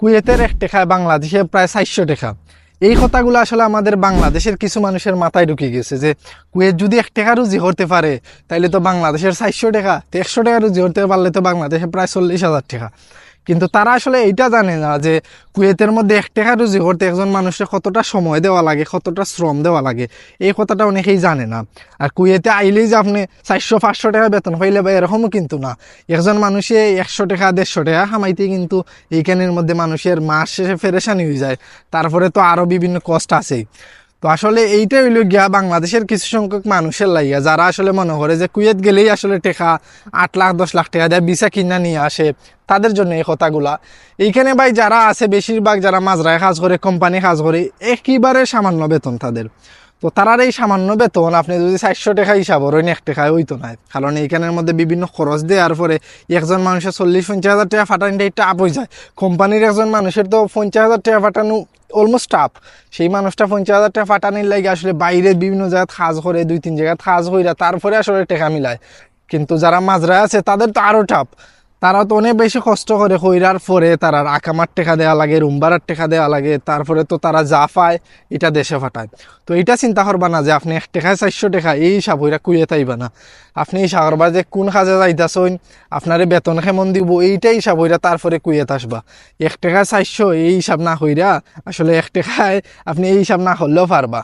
কুয়েতের এক টেকায় বাংলাদেশে প্রায় চারশো টেকা। এই কথাগুলো আসলে আমাদের বাংলাদেশের কিছু মানুষের মাথায় ঢুকে গেছে যে, কুয়েত যদি এক টাকা রুজি হতে পারে, তাইলে তো বাংলাদেশের চারশো টাকা একশো টাকা রুজি হতে পারলে তো বাংলাদেশে প্রায় চল্লিশ হাজার টাকা। কিন্তু তারা আসলে এইটা জানে না যে কুয়েতের মধ্যে এক টাকা রুজি করতে একজন মানুষের কতটা সময় দেওয়া লাগে, কতটা শ্রম দেওয়া লাগে, এই কথাটা অনেকেই জানে না। আর কুয়েতে আইলেই যে আপনি চারশো, পাঁচশো টাকা বেতন পাইলে বা এরকমও কিন্তু না। একজন মানুষে একশো টাকা, দেড়শো টাকা কামাইতে কিন্তু এইখানের মধ্যে মানুষের মাস শেষে ফেরেশানি হয়ে যায়। তারপরে তো আরও বিভিন্ন কষ্ট আছেই। তো আসলে এইটাই হইল গিয়া বাংলাদেশের কিছু সংখ্যক মানুষের লাইয়া যারা আসলে মনে করে যে কুয়েত গেলেই আসলে টেকা আট লাখ, দশ লাখ টাকা দেয় বিচা কিনা নিয়ে আসে, তাদের জন্য এই কথাগুলা। এইখানে ভাই যারা আছে, বেশিরভাগ যারা মাজরায় কাজ করে, কোম্পানি কাজ করে, একেবারে সামান্য বেতন তাদের। তো তারার এই সামান্য বেতন আপনি যদি চারশো টাকা হিসাব করেন এক টাকায় ওই তো নাই কারণ এইখানের মধ্যে বিভিন্ন খরচ দেওয়ার পরে একজন মানুষের চল্লিশ, পঞ্চাশ হাজার টাকা ফাটানিটা একটা আপ হয়ে যায়। কোম্পানির একজন মানুষের তো পঞ্চাশ হাজার টাকা ফাটানো অলমোস্ট টাপ সেই মানুষটা পঞ্চাশ হাজার টাকা ফাটানির লাগে আসলে বাইরে বিভিন্ন জায়গায় কাজ করে, দুই, তিন জায়গায় কাজ হইরা তারপরে আসলে টাকা মিলায়। কিন্তু যারা মাজরা আছে তাদের তো আরও টাপ তারা তো অনেক বেশি কষ্ট করে কইরার পরে তারা আকামার টেকা দেওয়া লাগে, রুমবারার টেকা দেওয়া লাগে, তারপরে তো তারা যা পায় এটা দেশে ফাটায় তো এটা চিন্তা করবা না যে আপনি এক টাকায় চারশো টাকা, এই হিসাব হইরা কুয়ে তাইবা না। আপনি হিসাব করবা যে কোন কাজে যাইতাছইন, আপনারে বেতন কেমন দিব, এইটাই হিসাব হইরা তারপরে কুয়েত আসবা এক টাকায় চারশো, এই হিসাব না হইরা আসলে এক টাকায় আপনি এই হিসাব না করলেও পারবা।